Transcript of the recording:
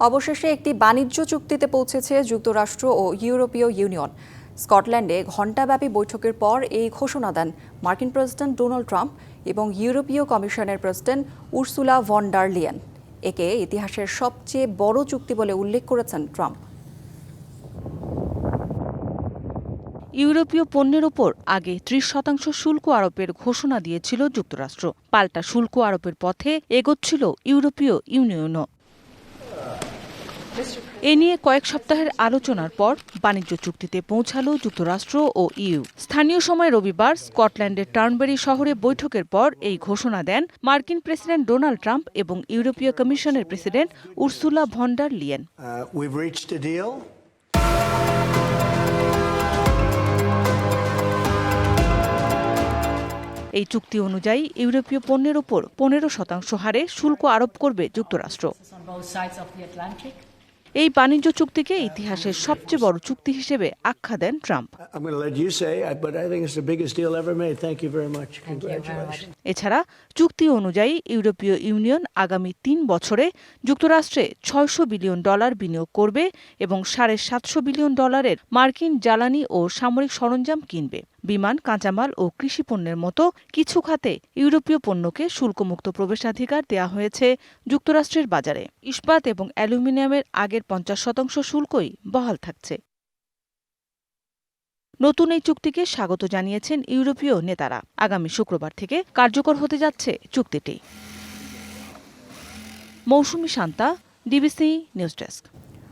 অবশেষে একটি বাণিজ্য চুক্তিতে পৌঁছেছে যুক্তরাষ্ট্র ও ইউরোপীয় ইউনিয়ন। স্কটল্যান্ডে ঘণ্টাব্যাপী বৈঠকের পর এই ঘোষণা দেন মার্কিন প্রেসিডেন্ট ডোনাল্ড ট্রাম্প এবং ইউরোপীয় কমিশনের president Ursula von der Leyen. একে ইতিহাসের সবচেয়ে বড় চুক্তি বলে উল্লেখ করেছেন ট্রাম্প। ইউরোপীয় পণ্যের ওপর আগে ত্রিশ শতাংশ শুল্ক আরোপের ঘোষণা দিয়েছিল যুক্তরাষ্ট্র। পাল্টা শুল্ক আরোপের পথে এগোচ্ছিল ইউরোপীয় ইউনিয়নও। এ নিয়ে কয়েক সপ্তাহের আলোচনার পর বাণিজ্য চুক্তিতে পৌঁছালো যুক্তরাষ্ট্র ও ইউ। স্থানীয় সময় রবিবার স্কটল্যান্ডের টার্নবেরি শহরে বৈঠকের পর এই ঘোষণা দেন মার্কিন প্রেসিডেন্ট ডোনাল্ড ট্রাম্প এবং ইউরোপীয় কমিশনের president Ursula von der Leyen. Uh. এই চুক্তি অনুযায়ী ইউরোপীয় পণ্যের ওপর পনেরো শতাংশ হারে শুল্ক আরোপ করবে যুক্তরাষ্ট্র। এই বাণিজ্য চুক্তিকে ইতিহাসের সবচেয়ে বড় চুক্তি হিসেবে আখ্যা দেন ট্রাম্প. এছাড়া চুক্তি অনুযায়ী ইউরোপীয় ইউনিয়ন আগামী তিন বছরে যুক্তরাষ্ট্রে ছয়শো বিলিয়ন ডলার বিনিয়োগ করবে এবং সাড়ে সাতশো বিলিয়ন ডলারের মার্কিন জ্বালানি ও সামরিক সরঞ্জাম কিনবে। বিমান, কাঁচামাল ও কৃষি পণ্যের মতো কিছু খাতে ইউরোপীয় পণ্যকে শুল্কমুক্ত প্রবেশাধিকার দেওয়া হয়েছে যুক্তরাষ্ট্রের বাজারে। ইস্পাত এবং অ্যালুমিনিয়ামের আগের পঞ্চাশ শতাংশ শুল্কই বহাল থাকছে। নতুন এই চুক্তিকে স্বাগত জানিয়েছেন ইউরোপীয় নেতারা। আগামী শুক্রবার থেকে কার্যকর হতে যাচ্ছে চুক্তিটি। Mousumi Shanta, DBC news desk.